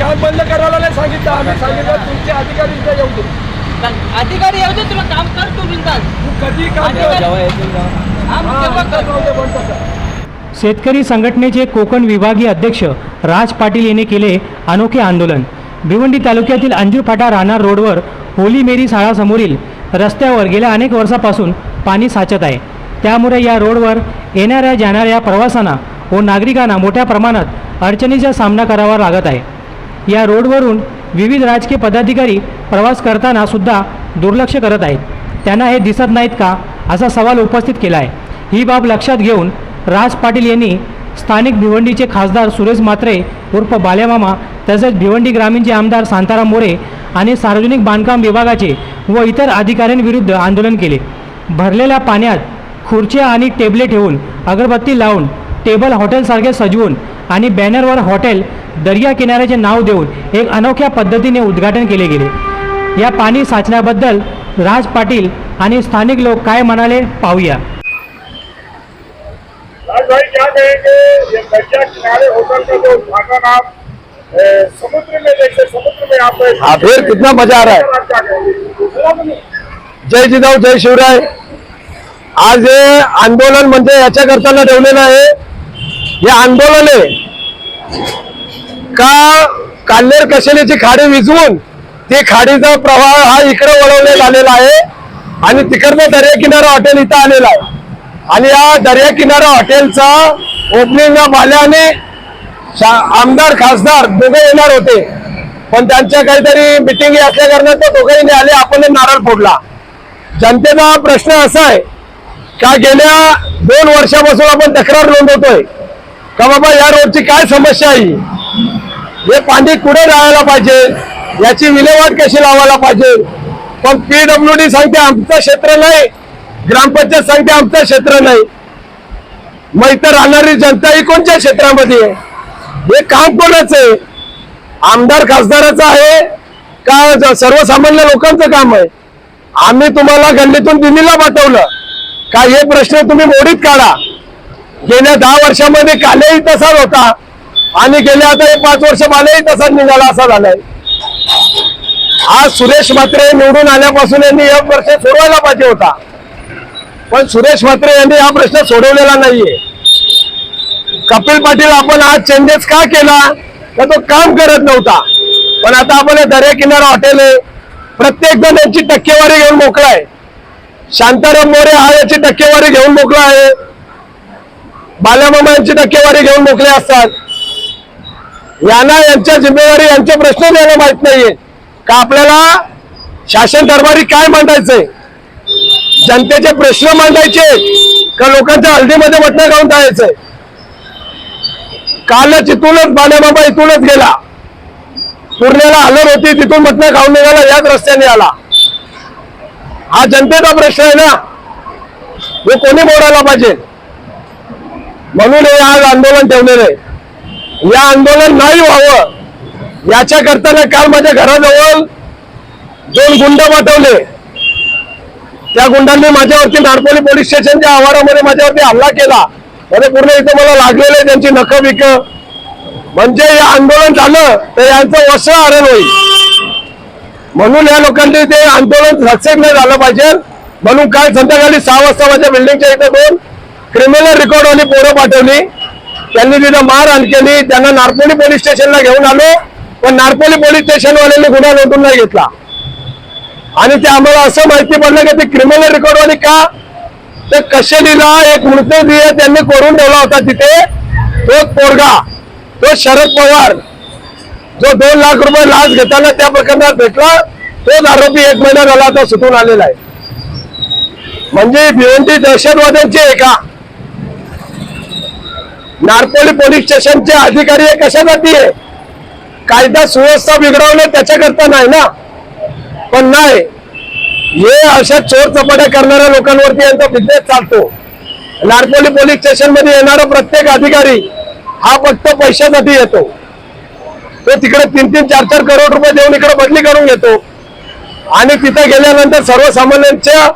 काम बंद करायला नाही सांगितलं आम्ही सांगितलं तुमचे अधिकारी इथे येऊ दे अधिकारी येऊ दे तुला काम कर तू बिनधास्त. तू कधी काम अधिकारी- कर. हा, मग तेव्हा कर. जाऊ दे, बंद कर. शेतकरी संघटनेचे कोकण विभागीय अध्यक्ष राज पाटील यांनी केले अनोखे आंदोलन भिवंडी तालुक्यातील अंजूर फाटा राहणार रोडवर होली मेरी शाळासमोरील रस्त्यावर गेल्या अनेक वर्षापासून पाणी साचत आहे त्यामुळे या रोडवर येणाऱ्या जाणाऱ्या प्रवाशांना व नागरिकांना मोठ्या प्रमाणात अडचणीचा सामना करावा लागत आहे या रोडवरून विविध राजकीय पदाधिकारी प्रवास करताना सुद्धा दुर्लक्ष करत आहेत. त्यांना हे दिसत नाहीत का? असा सवाल उपस्थित केला आहे ही बाब लक्षात घेऊन राज पाटील यांनी स्थानिक भिवंडीचे खासदार सुरेश मात्रे उर्फ बाल्यामामा तसेच भिवंडी ग्रामीणचे आमदार शांताराम मोरे आणि सार्वजनिक बांधकाम विभागाचे व इतर अधिकाऱ्यांविरुद्ध आंदोलन केले. भरलेल्या पाण्यात खुर्च्या आणि टेबले ठेवून अगरबत्ती लावून टेबल हॉटेलसारखे सजवून आणि बॅनरवर हॉटेल दर्या किनाऱ्याचे नाव देऊन एक अनोख्या पद्धतीने उद्घाटन केले गेले. या पाणी साचण्याबद्दल राज पाटील आणि स्थानिक लोक काय म्हणाले पाहूया. राज भाई क्या कहेंगे ये दरिया किनारे होटल का जो उद्घाटन आप ए, समुद्र में जैसे समुद्र में आप हाँ, फिर कितना मजा आ रहा है। जय जिजाऊ जय शिवराय। आज हे आंदोलन म्हणजे याच्या करताना ठेवलेलं आहे. हे आंदोलन आहे का कान्हेर कशेलीची खाडी विजवून ती खाडीचा प्रवाह हा इकडे वळवण्यात आलेला आहे आणि तिकडनं दर्या किनारा हॉटेल इथं आलेला आहे. आणि या दर्या किनारा हॉटेलचा ओपनिंग आल्याने शा- आमदार खासदार दोघे येणार होते. पण त्यांच्या काहीतरी मिटिंग असल्या कारणात दोघेही नाही आले. आपण नारळ फोडला. जनतेचा प्रश्न असा आहे का गेल्या दोन वर्षापासून आपण तक्रार नोंदवतोय? का बाबा या रोडची काय समस्या आहे? हे पाणी कुठे राहायला पाहिजे? याची विल्हेवाट कशी लावायला पाहिजे? पण पीडब्ल्यू डी सांगते आमचं क्षेत्र नाही. ग्रामपंचायत सांगते आमचं क्षेत्र नाही. मग इथं राहणारी जनता ही कोणत्या क्षेत्रामध्ये आहे? हे काम कोणाचं आहे? आमदार खासदाराचं आहे का सर्वसामान्य लोकांचं काम आहे? आम्ही तुम्हाला गल्लीतून दिल्लीला पाठवलं. का हे प्रश्न तुम्ही मोडीत काढा? गेल्या दहा वर्षामध्ये कालेही तसाच होता. आणि गेले आता हे पाच वर्ष मालेही तसाच निघाला असा झालाय. आज सुरेश म्हात्रे निवडून आल्यापासून यांनी हा प्रश्न सोडवायला पाहिजे होता. पण सुरेश म्हात्रे यांनी हा प्रश्न सोडवलेला नाहीये. कपिल पाटील आपण आज चेंजेस का केला? तर तो काम करत नव्हता. पण आता आपण हे दर्या किनारा हॉटेल आहे. प्रत्येक जण यांची टक्केवारी घेऊन मोकळा आहे. शांताराम मोरे हा याची टक्केवारी घेऊन मोकळा आहे. बाल्यामामा यांची टक्केवारी घेऊन मोकळे असतात. यांना यांच्या जिम्मेवारी यांचे प्रश्न द्यायला माहीत नाहीये. का आपल्याला शासन दरबारी काय मांडायचंय? जनतेचे प्रश्न मांडायचे का लोकांच्या हल्दीमध्ये बटणं खाऊन जायचंय कालच इथूनच बालेबाबा इथूनच गेला. पूर्णेला हलर होती तिथून बटणं खाऊन निघाला याच रस्त्याने आला. हा जनतेचा प्रश्न आहे ना. हे कोणी बोलायला पाहिजे? म्हणून हे आज आंदोलन ठेवलेलं आहे. या आंदोलन नाही व्हावं. याच्या करताना काल माझ्या घराजवळ दोन गुंड पाठवले. त्या गुंडांनी माझ्यावरती नाडपोली पोलीस स्टेशनच्या आवारामध्ये माझ्यावरती हल्ला केला. म्हणजे पूर्ण इथं मला लागलेले त्यांची नख विक म्हणजे हे आंदोलन झालं तर यांचं वस्त्र हरण होईल. म्हणून या लोकांनी ते आंदोलन सक्सेस नाही झालं पाहिजे. म्हणून काल संध्याकाळी सहा वाजता माझ्या बिल्डिंगच्या इथं दोन क्रिमिनल रेकॉर्डवाली पोरं पाठवली. त्यांनी तिथं मारहाण केली त्यांना नारपोली पोलीस स्टेशनला घेऊन आलो पण नारपोली पोलीस स्टेशनवाल्यांनी गुन्हा नोंदून नाही घेतला. आणि ते आम्हाला असं माहिती पडलं की ते क्रिमिनल रेकॉर्डवाले का? कसे कशेलीला एक मृतदेह त्यांनी करून ठेवला होता तिथे. तो पोरगा तो शरद पवार जो दोन लाख रुपये लाच घेताना त्या प्रकरणात भेटला तोच आरोपी एक महिना झाला आता सुटून आलेला आहे. म्हणजे भिवंडी दहशतवाद्यांची आहे का? नारपोली पोलीस स्टेशनचे अधिकारी हे कशासाठी आहे? कायदा सुव्यवस्था बिघडवणे त्याच्याकरता नाही ना? पण नाही. हे अशा चोर चपाट्या करणाऱ्या लोकांवरती यांचा बिझनेस चालतो. नारपोली पोलीस स्टेशनमध्ये येणारा प्रत्येक अधिकारी हा फक्त पैशासाठी येतो. तो तिकडे तीन तीन चार चार करोड रुपये देऊन इकडे बदली करून घेतो. आणि तिथे गेल्यानंतर सर्वसामान्यांच्या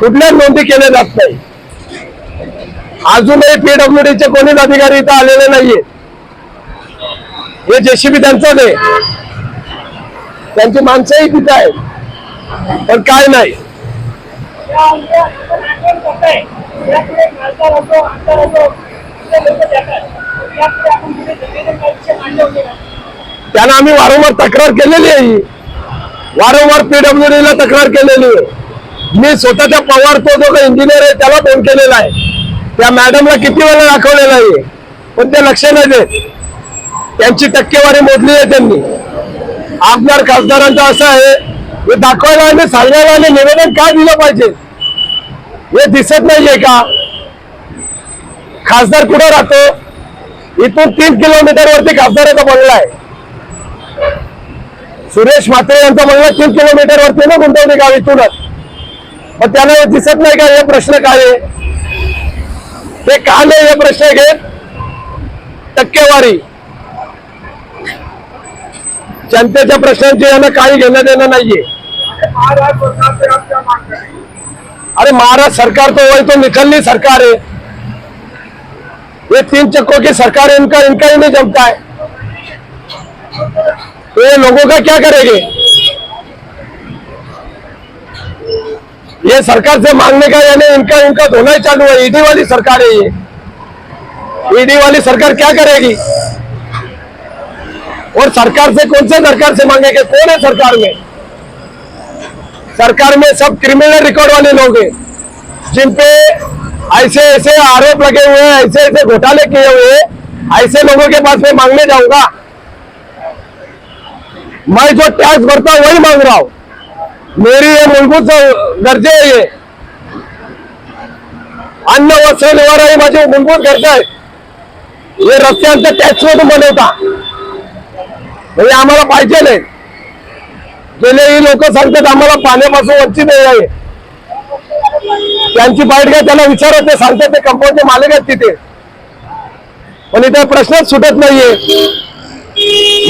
कुठल्याच नोंदी केल्या जात नाही. अजूनही पीडब्ल्यू चे कोणीच अधिकारी इथं आलेले नाहीये. हे जेसीबी त्यांचंच आहे त्यांची माणसंही तिथं आहेत. पण काय नाही. त्यांना आम्ही वारंवार तक्रार केलेली आहे वारंवार पीडब्ल्यू ला तक्रार केलेली आहे. मी स्वतःच्या पवार तो जो इंजिनियर आहे त्याला फोन केलेला आहे. त्या मॅडमला किती वेळा दाखवलेलं आहे? पण ते लक्ष नाही देत त्यांची टक्केवारी मोजली आहे त्यांनी. आमदार खासदारांचं असं आहे हे दाखवायला आणि सांगायला आणि निवेदन काय दिलं पाहिजे? हे दिसत नाहीये का? खासदार कुठे राहतो? इथून तीन किलोमीटर वरती खासदाराचा बंगला आहे. सुरेश म्हात्रे यांचा बंगला तीन किलोमीटर वरती ना गुंतवणी गाव इथूनच. मग त्याला दिसत नाही का? हे प्रश्न काय आहे? ते का हे प्रश्न घेत टक्केवारी. जनतेच्या प्रश्नांची यांना काही घेणं देणं नाहीये. अरे महाराष्ट्र सरकार तो वही तो निकलनी सरकार है ये तीन चक्कों की सरकार इनका इनका ही नहीं जमता है तो ये लोगों का क्या करेंगे? ये सरकार से मांगने का यानी इनका इनका धोना ही चालू है। ईडी वाली सरकार है ये। ईडी वाली सरकार क्या करेगी? और सरकार से कौन से सरकार से मांगेंगे? कौन है सरकार में? सरकार में सब क्रिमिनल रिकॉर्ड वाले लोग हैं, जिन पे ऐसे ऐसे आरोप लगे हुए हैं, ऐसे ऐसे घोटाले किए हुए हैं। ऐसे लोगों के पास मैं मांगने जाऊँगा। मैं जो टैक्स भरता हूँ, वही मांग रहा हूँ। मेरी हे मूलभूत गरजे आहे अन्न वस्त्र निवारा ही माझी मूलभूत गरजा आहे हे रस्त्यांचं टॅक्स मधून बनवता। म्हणजे आम्हाला पाहिजे नाही। गेले ही लोक सांगतात आम्हाला पाण्यापासून वंचित आहे. त्यांची बाईट घ्या त्याला विचारत ते सांगतात ते कंपाऊंडचे मालक आहेत तिथे. पण इथे प्रश्नच सुटत नाहीये.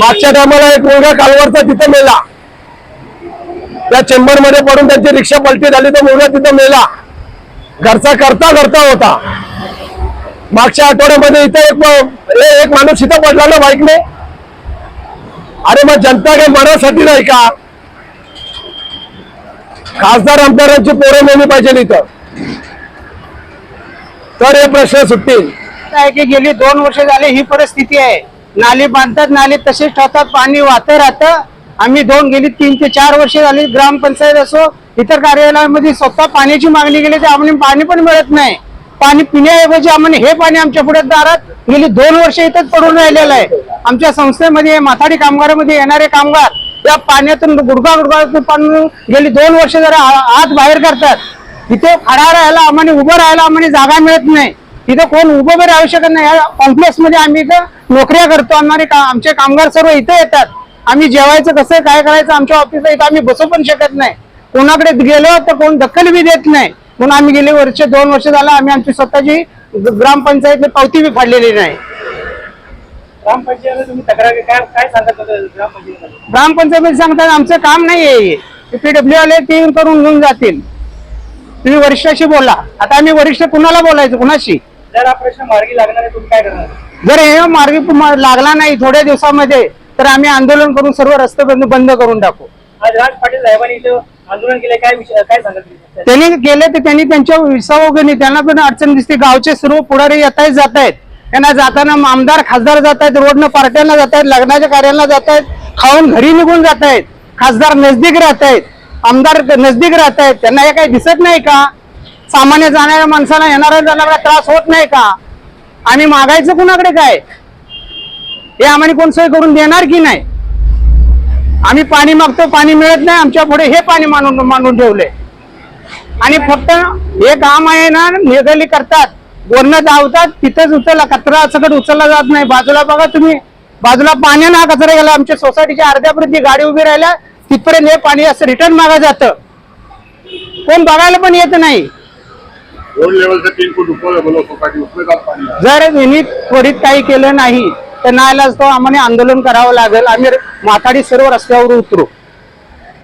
मागच्या टायमाला एक मुलगा कालवरचा तिथे मेला. त्या चेंबरमध्ये पडून त्यांची रिक्षा पलटी झाली तर मुलगा तिथं मेला. घरचा करता करता होता. मागच्या आठवड्यामध्ये इथे एक एक माणूस इथं पडला ना बाईकने? अरे मग जनता काही मनासाठी नाही का? खासदार आमदारांची पोरं नेली पाहिजे इथं. तर हे प्रश्न सुटतील. आहे की गेली दोन वर्ष झाले ही परिस्थिती आहे. नाली बांधतात नाली तशीच ठेवतात पाणी वाहत राहतं. आम्ही दोन गेली तीन ते चार वर्ष झाली ग्रामपंचायत असो इतर कार्यालयामध्ये स्वतः पाण्याची मागणी केली तर आम्हाला पाणी पण मिळत नाही. पाणी पिण्याऐवजी आम्हाला हे पाणी आमच्या पुढे दारात गेली दोन वर्ष इथंच पडून राहिलेलं आहे. आमच्या संस्थेमध्ये माथाडी कामगारामध्ये येणारे कामगार या पाण्यातून गुडगा गुडगा पाणी गेली दोन वर्ष जरा आत बाहेर करतात. इथे खडा राहायला आम्हाला उभं राहायला आम्हाला जागा मिळत नाही. तिथं कोण उभं बी राहू शकत नाही. या कॉम्प्लेक्समध्ये आम्ही इथं नोकऱ्या करतो आम्हाला आमचे कामगार सर्व इथे येतात. आम्ही जेवायचं कसं काय करायचं आमच्या ऑफिसला इथं आम्ही बसू पण शकत नाही. कोणाकडे गेलो तर कोण दखल बी देत नाही. म्हणून आम्ही गेले वर्ष दोन वर्ष झालं आम्ही आमची स्वतःची ग्रामपंचायत पावती बी फाडलेली नाही. ग्रामपंचायत सांगतात आमचं काम नाही आहे पीडब्ल्यू आले ते करून घेऊन जातील. तुम्ही वरिष्ठाशी बोला. आता आम्ही वरिष्ठ कुणाला बोलायचं? कुणाशी? जर हा प्रश्न मार्गी लागणार आहे तुम्ही काय करणार? जर हे मार्गी लागला नाही थोड्या दिवसामध्ये तर आम्ही आंदोलन करून सर्व रस्ते बंद बंद करून टाकू. राज पाटील साहेबांनी आंदोलन केलं काय काय? त्यांनी केले तर त्यांनी त्यांच्या विसावगणी त्यांना पण अडचण दिसते. गावचे सर्व पुढारी येत आहेत जात आहेत त्यांना जाताना आमदार खासदार जात आहेत रोडनं पार्ट्यांना जात आहेत लग्नाच्या कार्याला जात आहेत खाऊन घरी निघून जात आहेत खासदार नजदीक राहत आहेत आमदार नजदीक राहत आहेत त्यांना हे काही दिसत नाही का? सामान्य जाणाऱ्या माणसाला येणाऱ्या जाणारा त्रास होत नाही का? आम्ही मागायचं कुणाकडे काय? हे आम्हाला कोण सोय करून देणार की नाही? आम्ही पाणी मागतो पाणी मिळत नाही आमच्या पुढे हे पाणी मानून मांडून ठेवले. आणि फक्त हे काम आहे ना निगली करतात. वरनं धावतात तिथंच उचलला कचरा सगळं उचलला जात नाही. बाजूला बघा तुम्ही. बाजूला पाण्यानं हा कचरा गेला. आमच्या सोसायटीच्या अर्ध्यापर्यंत गाडी उभी राहिल्या तिथपर्यंत हे पाणी असं रिटर्न मागा जातं. कोण बघायला पण येत नाही. जर यांनी त्वरित काही केलं नाही तर नाईलाज तो आम्हाला आंदोलन करावं लागेल. आम्ही माथाडी सर्व रस्त्यावर उतरू.